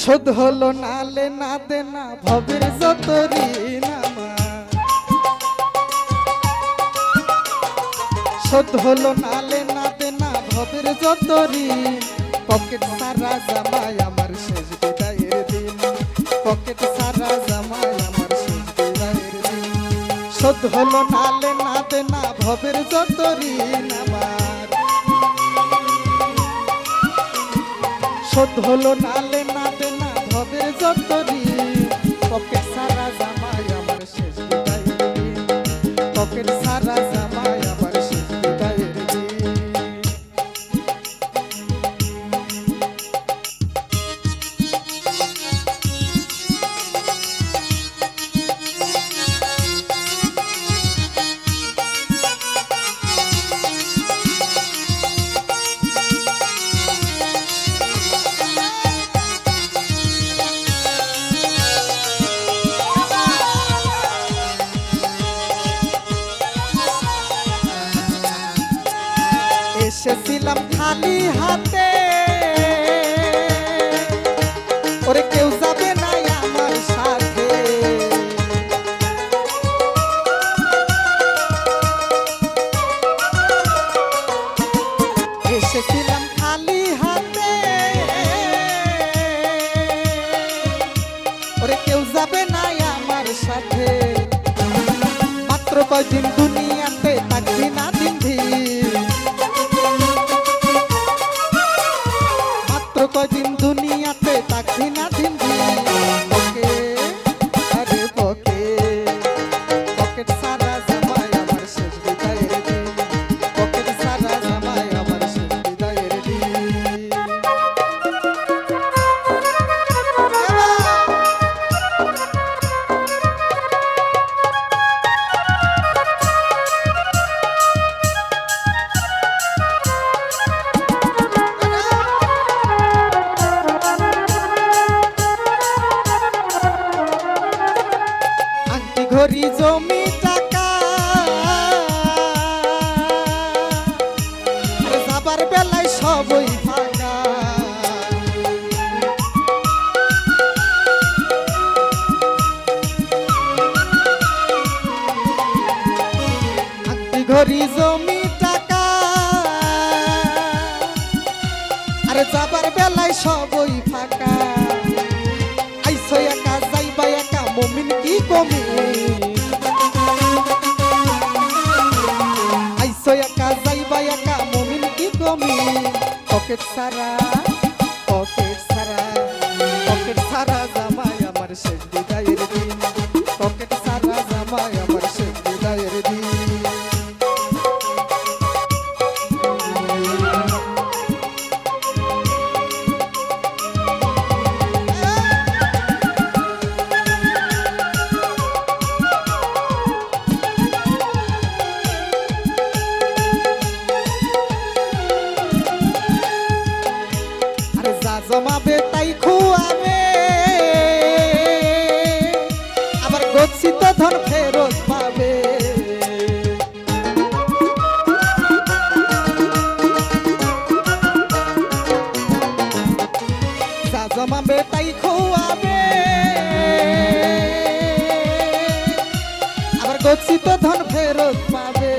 শোধ হলো নালে না দে না, ভবের যত শোধ হলো নালে না দে না, ভবের যত পকেট সারা জামাই আমার শেষ বিদায়ের দিন। পকেট সারা জামাই আমার শেষ বিদায়ের দিন। শোধ হলো নালে না দে না, ভবের যত ঋণ আমার শোধ হলো নালে না ভবের যত পকেট সারা এসেছিলাম খালি হাতে। ওরে কেউ যাবে না আমার সাথে। এসেছিলাম খালি হাতে। ওরে কেউ যাবে না আমার সাথে। মাত্র কয়দিন দুনিয়াতে কয়দিন দুনিয়াতে থাকবি না দিন ঘড়ি জমি টাকা। যাবার বেলায় সবই ফাঁকা। ঘড়ি জমি টাকা। আরে যাবার বেলায় সবই ফাঁকা। আইসো একা, যাইবা একা, মমিন কি কমি আইসো একা যাইবা একা মমিন কি কমি? পকেট সারা জমাবে তাই খুয়াবে আবার গচ্ছিত ধন ফেরত পাবে। জমাবে, তাই খুয়াবে আবার গচ্ছিত ধন ফেরত পাবে।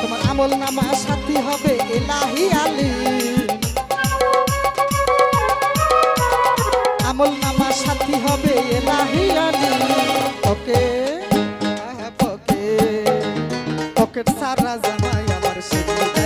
তোমার আমল নামা সাথী হবে এলাহি আলী। আমল সাথী হবে এলাহি আলী ওকে পকে। পকেট সারা জামাই আমার সেটি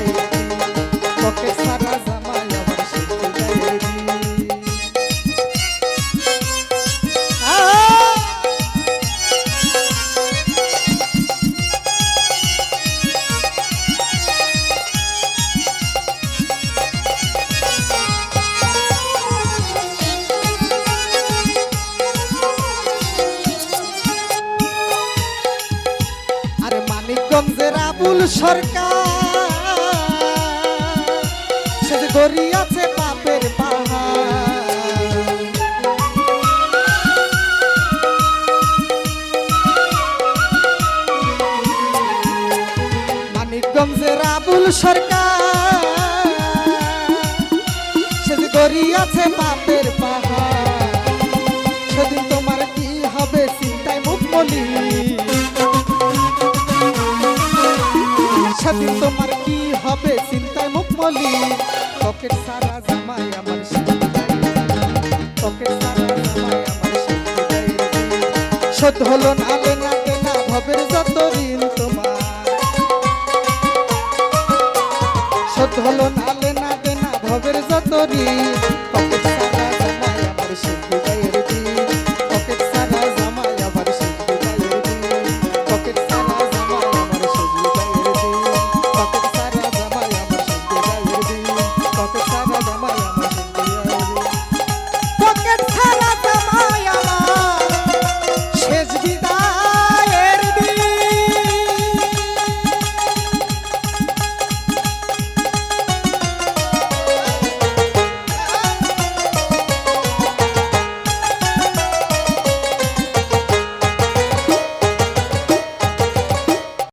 গঞ্জের আবুল সরকার। সে গড়িয়াছে পাপের পাহাড়। আবুল সরকার। সে গড়িয়াছে পাপের পাহাড়। সেদিন তোমার কি হবে চিন্তায় মুখ মলিন? সাথী তোমার কি হবে? চিন্তায় মুখ মলি পকেট সারা জামাই আমার পকেট সারা জামাই আমার সত হলো না লেনা কেনা, ভবের যত ঋণ তোমার। সত হলো না লেনা কেনা, ভবের যত ঋণ